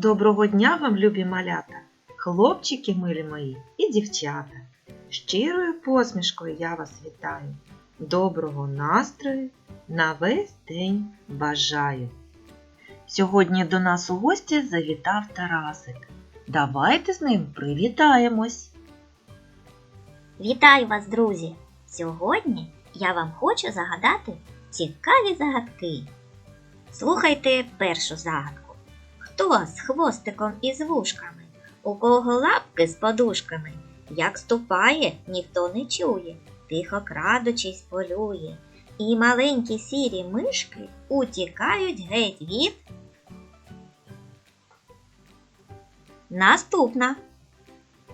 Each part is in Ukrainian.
Доброго дня вам, любі малята, хлопчики милі мої і дівчата. Щирою посмішкою я вас вітаю. Доброго настрою на весь день бажаю. Сьогодні до нас у гості завітав Тарасик. Давайте з ним привітаємось. Вітаю вас, друзі! Сьогодні я вам хочу загадати цікаві загадки. Слухайте першу загадку. Хто з хвостиком і з вушками? У кого лапки з подушками? Як ступає, ніхто не чує, тихо крадучись полює. І маленькі сірі мишки утікають геть від. Наступна.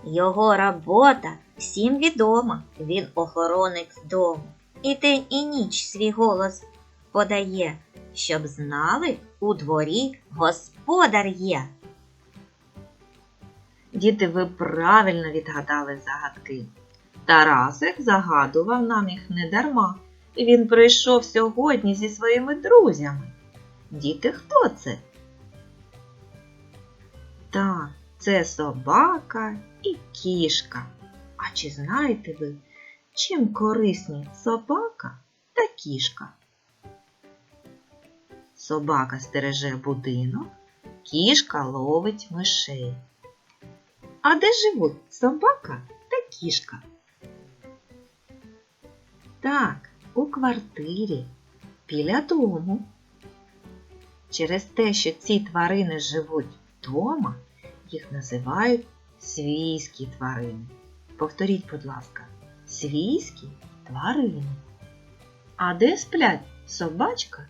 Його робота всім відома, він охоронець дому. І день і ніч свій голос подає, щоб знали, у дворі господар є. Діти, ви правильно відгадали загадки. Тарасик загадував нам їх не дарма. Він прийшов сьогодні зі своїми друзями. Діти, хто це? Так, це собака і кішка. А чи знаєте ви, чим корисні собака та кішка? Собака стереже будинок, кішка ловить мишей. А де живуть собака та кішка? Так, у квартирі, біля дому. Через те, що ці тварини живуть вдома, їх називають свійські тварини. Повторіть, будь ласка, свійські тварини. А де сплять собачка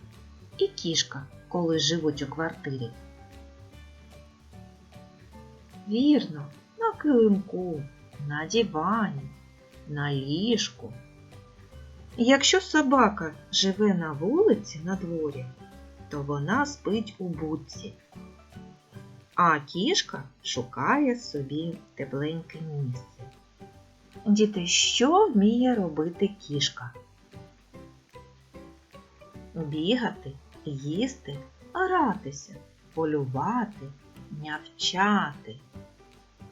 і кішка, коли живуть у квартирі? Вірно, на килимку, на дивані, на ліжку. Якщо собака живе на вулиці на дворі, то вона спить у будці, а кішка шукає собі тепленьке місце. Діти, що вміє робити кішка? Бігати, їсти, гратися, полювати, нявчати.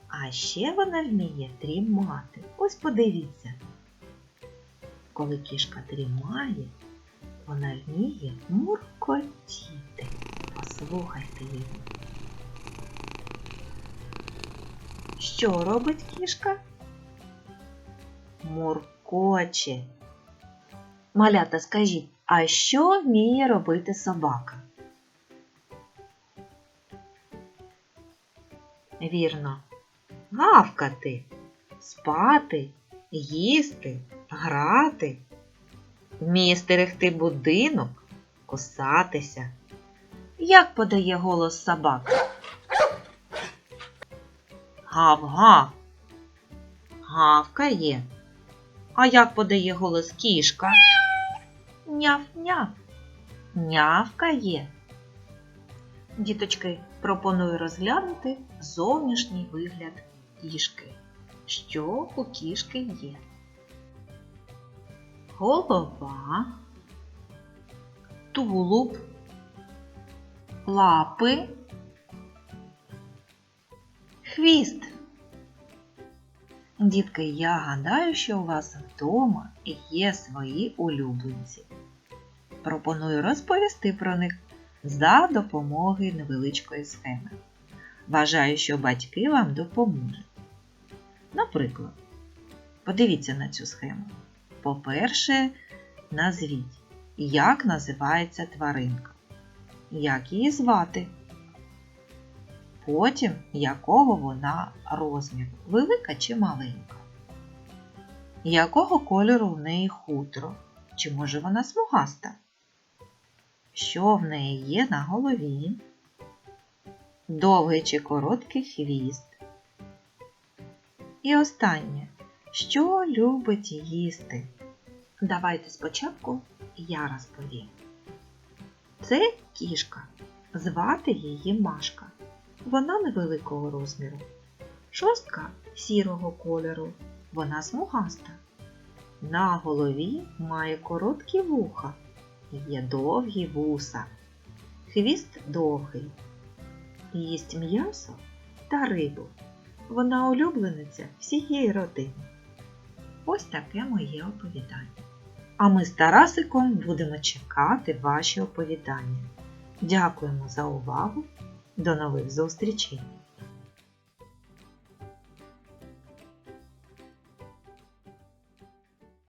А ще вона вміє дрімати. Ось подивіться. Коли кішка дрімає, вона вміє муркотіти. Послухайте її. Що робить кішка? Муркоче. Малята, скажіть, а що вміє робити собака? Вірно, гавкати, спати, їсти, грати, вміє стерегти будинок, кусатися. Як подає голос собака? Гав-гав. Гавкає. А як подає голос кішка? Няв-няв. Нявкає. Діточки, пропоную розглянути зовнішній вигляд кішки. Що у кішки є? Голова, тулуб, лапи, хвіст. Дітки, я гадаю, що у вас вдома є свої улюбленці. Пропоную розповісти про них за допомогою невеличкої схеми. Вважаю, що батьки вам допоможуть. Наприклад, подивіться на цю схему. По-перше, назвіть, як називається тваринка, як її звати. Потім, якого вона розміру, велика чи маленька. Якого кольору в неї хутро, чи може вона смугаста? Що в неї є на голові? Довгий чи короткий хвіст. І останнє, що любить їсти? Давайте спочатку я розповім. Це кішка. Звати її Машка. Вона невеликого розміру. Шостка сірого кольору. Вона смугаста. На голові має короткі вуха. Є довгі вуса. Хвіст довгий. їсть м'ясо та рибу. Вона улюблениця всієї родини. Ось таке моє оповідання. А ми з Тарасиком будемо чекати ваші оповідання. Дякуємо за увагу. До нових зустрічей!